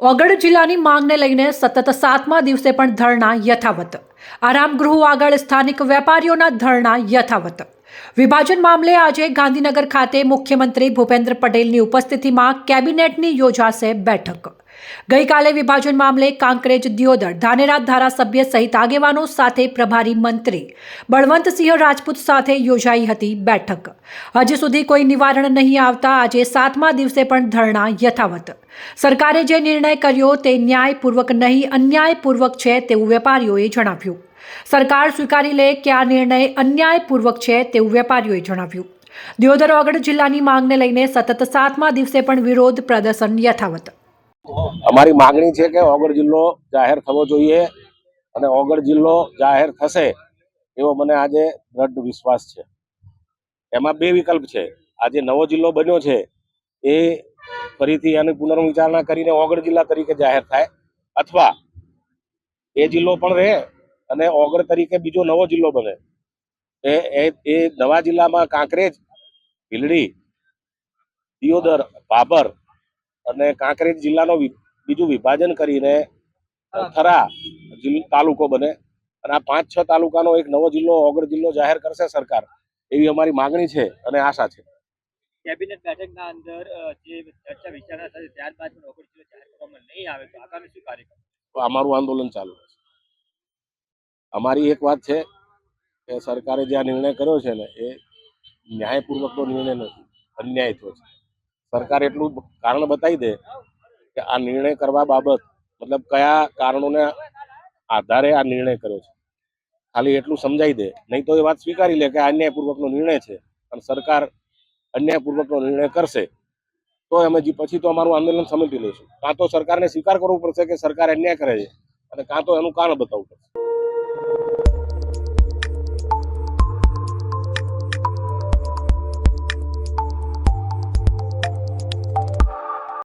ઓગળ જિલ્લાની માંગને લઈને સતત સાતમા દિવસે પણ ધરણા યથાવત. આરામગૃહો આગળ સ્થાનિક વેપારીઓના ધરણા યથાવત. વિભાજન મામલે આજે ગાંધીનગર ખાતે મુખ્યમંત્રી ભૂપેન્દ્ર પટેલની ઉપસ્થિતિમાં કેબિનેટની યોજાશે બેઠક. ગઈકાલે વિભાજન મામલે કાંકરેજ દિયોદર ધાનેરા ધારાસભ્ય સહિત આગેવાનો સાથે પ્રભારી મંત્રી બળવંતસિંહ રાજપૂત સાથે યોજાઈ હતી બેઠક. હજી સુધી કોઈ નિવારણ નહીં આવતા આજે સાતમા દિવસે પણ ધરણા યથાવત. સરકારે જે નિર્ણય કર્યો તે ન્યાયપૂર્વક નહીં, અન્યાયપૂર્વક છે તેવું વેપારીઓએ જણાવ્યું. સરકાર સ્વીકારી લે કે આ નિર્ણય અન્યાયપૂર્વક છે તેવું વેપારીઓએ જણાવ્યું. દિયોદર ઓગળ જિલ્લાની માંગને લઈને સતત સાતમા દિવસે પણ વિરોધ પ્રદર્શન યથાવત. અમારી માગણી છે કે ઓગળ જિલ્લો જાહેર થવો જોઈએ અને ઓગળ જિલ્લો જાહેર થશે એવો મને આજે દ્રઢ વિશ્વાસ છે. એમાં બે વિકલ્પ છે. આજે નવો જિલ્લો બન્યો છે એ ફરીથી એની પુનર્વિચારણા કરીને ઓગળ જિલ્લા તરીકે જાહેર થાય અથવા એ જિલ્લો પણ રહે અને ઓગળ તરીકે બીજો નવો જિલ્લો બને. એ એ નવા જિલ્લામાં કાંકરેજ, ભીલડી, દિયોદર, બાબર અને કાંકરેજ જિલ્લાનો બીજું વિભાજન કરીને થરા તાલુકો બને. અને આ પાંચ છ તાલુકાનો એક નવો જિલ્લો ઓગળ જિલ્લો જાહેર કરશે સરકાર. એવી અમારી માગણી છે અને આશા છે. કેબિનેટ બેઠકના અંદર જે ચર્ચા વિચારણા થશે ત્યારબાદ પણ ઓગળ જિલ્લો જાહેર કરવામાં નહીં આવે તો આગામી શું કાર્યક્રમ? અમારું આંદોલન ચાલુ રહેશે. અમારી એક વાત છે કે સરકારે જે આ નિર્ણય કર્યો છે ને એ ન્યાયપૂર્વકનો નિર્ણય નથી અન્યાય થયો છે. સરકાર એટલું કારણ બતાવી દે કે આ નિર્ણય કરવા બાબત મતલબ કયા કારણોને આધારે આ નિર્ણય કર્યો છે. ખાલી એટલું સમજાવી દે. નહીં તો એ વાત સ્વીકારી લે કે આ અન્યાયપૂર્વકનો નિર્ણય છે અને સરકાર અન્યાયપૂર્વકનો નિર્ણય કરશે. તો અમે પછી તો અમારું આંદોલન સમેટી લઈશું. કાં તો સરકારને સ્વીકાર કરવો પડશે કે સરકાર અન્યાય કરે છે અને કાં તો એનું કારણ બતાવવું પડશે.